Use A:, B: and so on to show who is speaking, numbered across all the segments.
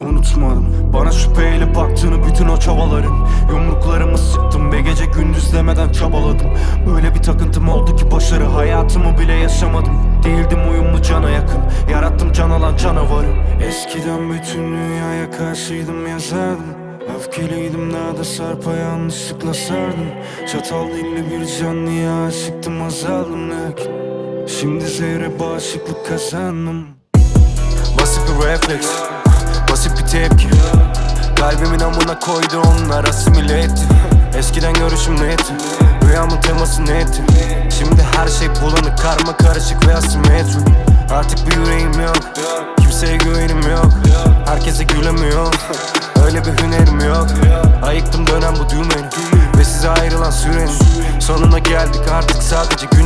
A: Unutmadım. Bana şüpheyle baktığını bütün o çabaların. Yumruklarımı sıktım ve gece gündüz demeden çabaladım. Öyle bir takıntım oldu ki başarı hayatımı bile yaşamadım. Değildim uyumlu cana yakın. Yarattım can alan canavarı. Eskiden bütün dünyaya karşıydım yazardım. Öfkeliydim daha da sarpa yanlışlıkla sardım. Çatal dilli bir canlıya aşıktım azaldım lakin Şimdi zehre bağışıklık kazandım. Basit bir refleks Basit bir tepki. Kalbimin amına koydu onlar asimile etti. Eskiden görüşüm netti Rüyamın teması netti Şimdi her şey bulanık karma karışık ve asimetrik. Artık bir yüreğim yok. Kimseye güvenim yok. Herkese gülemiyorum Öyle bir hünerim yok. Ayıktım dönen bu düğmeni Ve size ayrılan sürenin. Sonuna geldik artık sadece gün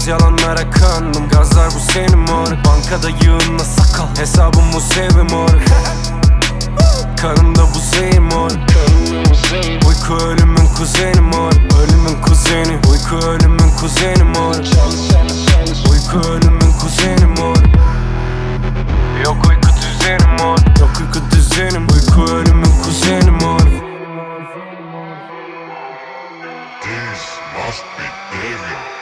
A: Beyaz yalanlara kandım. Gazlar bu senin mor Bankada yığınla sakal. Hesabım bu sevim mor Kanımda bu zehir mor Uyku ölümün kuzeni mor Ölümün kuzeni. Uyku ölümün kuzeni mor Uyku ölümün kuzeni mor Yok uyku düzenim mor Yok uyku düzenim Uyku ölümün kuzeni mor
B: This must be Devil.